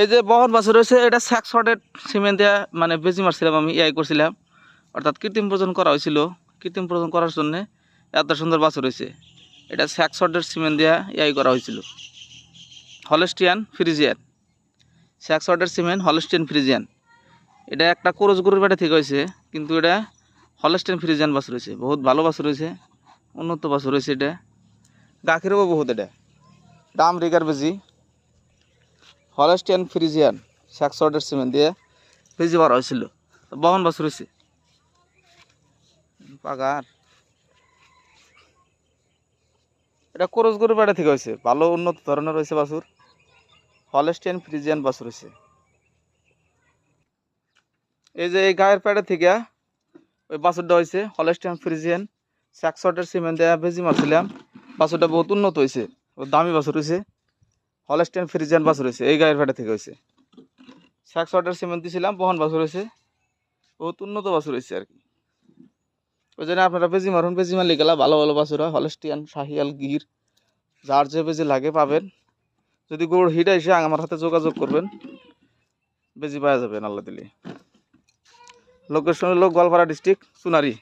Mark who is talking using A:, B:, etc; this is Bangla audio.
A: এই যে বহন বাছুর রয়েছে এটা স্যাক শর্টের সিমেন্ট দেওয়া মানে বেজি মারছিলাম আমি ইয়াই করছিলাম। অর্থাৎ কৃত্রিম প্রজন করা হয়েছিল। কৃত্রিম প্রজন করার জন্যে এত সুন্দর বাছুর হয়েছে। এটা স্যাক শর্টের সিমেন্ট দেওয়া ইয়াই করা হয়েছিল। হলেস্টিয়ান ফ্রিজিয়ান স্যাক শর্টের সিমেন্ট হলেস্টিয়ান ফ্রিজিয়ান এটা একটা কোরজ গরুর বেটা থেকে হয়েছে, কিন্তু এটা হলেস্টিয়ান ফ্রিজিয়ান বাছুর হয়েছে। বহুত ভালো বাছুর হয়েছে, উন্নত বাছুর হয়েছে এটা। গাখিরও বহুত এটা। দাম রিগার বেজি। হলেস্টিয়ান ফ্রিজিয়ান শাক শর্টের সিমেন্ট দিয়ে বেজি মারা হয়েছিল। বহন বাছুর হয়েছে। পাগার। এটা করজ গরুর বেড়া থেকে হয়েছে। ভালো উন্নত ধরনের হয়েছে বাছুর। হলেস্টিয়ান ফ্রিজিয়ান বাছুর হয়েছে। এই যে এই গায়ের প্যাডে থেকে ওই বাছুরটা হয়েছে হলেস্টিয়ান ফ্রিজিয়ান। শাক সিমেন্ট দেওয়া বেজি মারছিলাম। বাছুরটা বহুত উন্নত হয়েছে। ও দামি বাছুর হয়েছে। হলেস্টিয়ান ফ্রিজিয়ান বাছুর হয়েছে, এই গায়ের ফেটে থেকে হয়েছে। শাক শর্টের সিমেন্ট দিয়েছিলাম বহন বাছুর হয়েছে। বহুত উন্নত বাছুর হয়েছে আর কি। ওই জন্য আপনারা বেজি মারুন, বেজি মারলে গেলা ভালো ভালো বাছুর হয় হলেস্টিয়ান শাহিয়াল, গির, যার যে বেজি লাগে পাবেন। যদি গরুর হিট এসে আমার হাতে যোগাযোগ করবেন। বেজি পাওয়া যাবেন আল্লাহ দিলে। লোকেশন হলো গোয়ালপাড়া ডিস্ট্রিক্ট সোনারি।